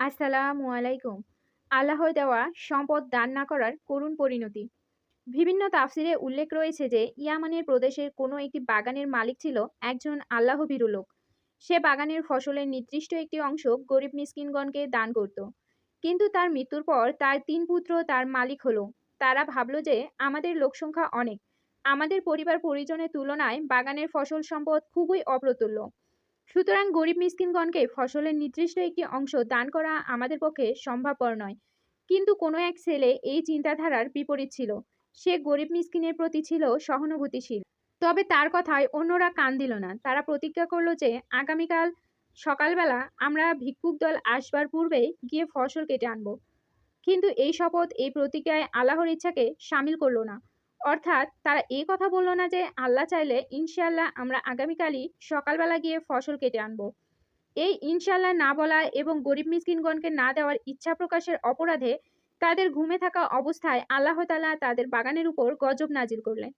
আসসালামু আলাইকুম। আল্লাহ দেওয়া সম্পদ দান না করার করুণ পরিণতি। বিভিন্ন তাফসিরে উল্লেখ রয়েছে যে, ইয়ামানের প্রদেশের কোনো একটি বাগানের মালিক ছিল একজন আল্লাহভীরু লোক। সে বাগানের ফসলের নির্দিষ্ট একটি অংশ গরিব মিসকিনগণকে দান করত। কিন্তু তার মৃত্যুর পর তার তিন পুত্র তার মালিক হলো। তারা ভাবল যে, আমাদের লোকসংখ্যা অনেক। আমাদের পরিবার পরিজনের তুলনায় বাগানের ফসল সম্পদ খুবই অপ্রতুল্য। সুতরাং গরিব মিসকিনগণকে ফসলের নির্দিষ্ট একটি অংশ দান করা আমাদের পক্ষে সম্ভবপর নয়। কিন্তু কোনো এক ছেলে এই চিন্তাধারার বিপরীত ছিল। সে গরিব মিসকিনের প্রতি ছিল সহানুভূতিশীল। তবে তার কথায় অন্যরা কান দিল না। তারা প্রতিজ্ঞা করল যে, আগামীকাল সকালবেলা আমরা ভিক্ষুক দল আসবার পূর্বেই গিয়ে ফসল কেটে আনব। কিন্তু এই শপথ এই প্রতিজ্ঞায় আল্লাহর ইচ্ছাকে সামিল করল না। অর্থাৎ তারা এই কথা বলল না যে আল্লাহ চাইলে ইনশাল্লাহ আমরা আগামীকালই সকালবেলা গিয়ে ফসল কেটে আনব। এই ইনশাল্লাহ না বলা এবং গরিব মিসকিনগণকে না দেওয়ার ইচ্ছা প্রকাশের অপরাধে তাদের ঘুমে থাকা অবস্থায় আল্লাহ তালা তাদের বাগানের উপর গজব নাজিল করলেন।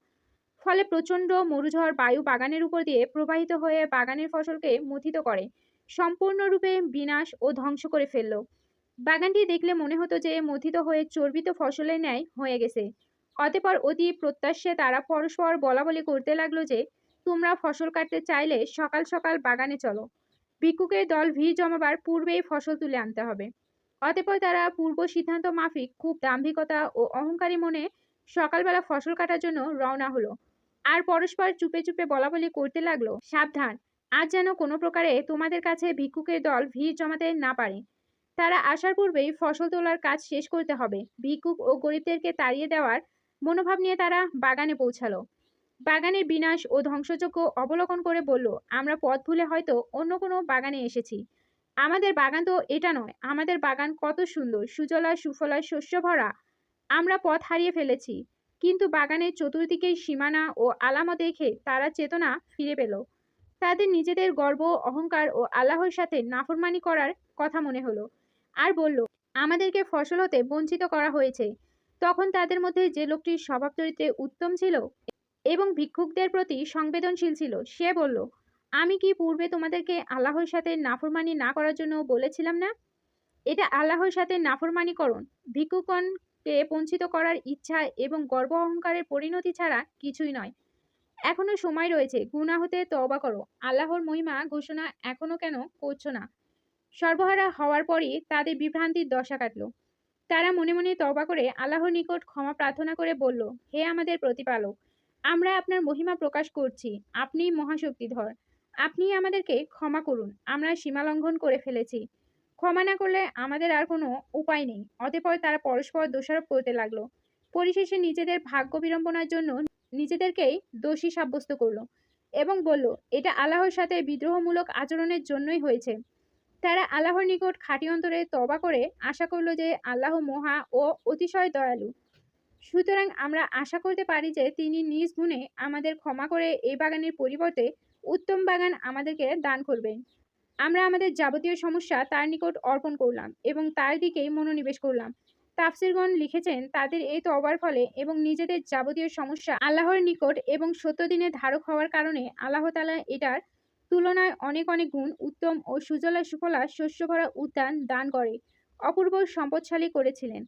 ফলে প্রচণ্ড মরুঝড় বায়ু বাগানের উপর দিয়ে প্রবাহিত হয়ে বাগানের ফসলকে মথিত করে, সম্পূর্ণরূপে বিনাশ ও ধ্বংস করে ফেলল। বাগানটি দেখলে মনে হতো যে মথিত হয়ে চর্বিত ফসলের ন্যায় হয়ে গেছে। অতঃপর অতি প্রত্যাশে তারা পরস্পর বলাবলি করতে লাগল যে, তোমরা ফসল কাটতে চাইলে সকাল সকাল বাগানে চলো। ভিক্ষুকের দল ভিড় জমাবার পূর্বেই ফসল তুলে আনতে হবে। অতঃপর তারা পূর্ব সিদ্ধান্ত মাফিক খুব দাম্ভিকতা ও অহংকারী মনে সকালবেলা ফসল কাটার জন্য রওনা হলো। আর পরস্পর চুপে চুপে বলাবলি করতে লাগল, সাবধান, আজ যেন কোনো প্রকারে তোমাদের কাছে ভিক্ষুকের দল ভিড় জমাতে না পারে। তারা আসার পূর্বেই ফসল তোলার কাজ শেষ করতে হবে। ভিক্ষুক ও গরিবদেরকে তাড়িয়ে দেওয়ার মনোভাব নিয়ে তারা বাগানে পৌঁছালো। বাগানের বিনাশ ও ধ্বংসযজ্ঞ অবলোকন করে বলল, আমরা পথ ভুলে হয়তো অন্য কোনো বাগানে এসেছি। আমাদের বাগান তো এটা নয়, আমাদের বাগান কত সুন্দর সুজলা সুফলা শস্য ভরা। আমরা পথ হারিয়ে ফেলেছি, কিন্তু বাগানের চতুর্দিকের সীমানা ও আলামত দেখে তারা চেতনা ফিরে পেল। তাদের নিজেদের গর্ব, অহংকার ও আল্লাহর সাথে নাফরমানি করার কথা মনে হলো। আর বলল, আমাদেরকে ফসল হতে বঞ্চিত করা হয়েছে। তখন তাদের মধ্যে যে লোকটি স্বভাব চরিত্রে উত্তম ছিল এবং ভিক্ষুকদের প্রতি সংবেদনশীল ছিল, সে বলল, আমি কি পূর্বে তোমাদেরকে আল্লাহর সাথে নাফরমানি না করার জন্য বলেছিলাম না? এটা আল্লাহর সাথে নাফরমানিকরণ ভিক্ষুকণকে বঞ্চিত করার ইচ্ছা এবং গর্ব অহংকারের পরিণতি ছাড়া কিছুই নয়। এখনও সময় রয়েছে গুণা হতে তবা করো। আল্লাহর মহিমা ঘোষণা এখনও কেন করছ না? সর্বহারা হওয়ার পরই তাদের বিভ্রান্তির দশা কাটল। তারা মনে মনে তবা করে আল্লাহর নিকট ক্ষমা প্রার্থনা করে বলল, হে আমাদের প্রতিপালক, আমরা আপনার মহিমা প্রকাশ করছি। আপনি মহাশক্তিধর। আপনি আমাদেরকে ক্ষমা করুন। আমরা সীমালঙ্ঘন করে ফেলেছি। ক্ষমা না করলে আমাদের আর কোনো উপায় নেই। অতঃপর তারা পরস্পর দোষারোপ করতে লাগল। পরিশেষে নিজেদের ভাগ্য বিড়ম্বনার জন্য নিজেদেরকেই দোষী সাব্যস্ত করল এবং বলল, এটা আল্লাহর সাথে বিদ্রোহমূলক আচরণের জন্যই হয়েছে। তারা আল্লাহর নিকট খাঁটি অন্তরে তবা করে আশা করল যে আল্লাহ মহা ও অতিশয় দয়ালু। সুতরাং আমরা আশা করতে পারি যে তিনি নিজ গুণে আমাদের ক্ষমা করে এই বাগানের পরিবর্তে উত্তম বাগান আমাদেরকে দান করবেন। আমরা আমাদের যাবতীয় সমস্যা তার নিকট অর্পণ করলাম এবং তার দিকেই মনোনিবেশ করলাম। তাফসিরগণ লিখেছেন, তাদের এই তবার ফলে এবং নিজেদের যাবতীয় সমস্যা আল্লাহর নিকট এবং সত্য দিনে ধারক হওয়ার কারণে আল্লাহ তালা এটার তুলনায় অনেক অনেক গুণ উত্তম ও সুজলা সুফলা শস্য ভরা উদ্যান দান করে, অপূর্ব সম্পদশালী করেছিলেন।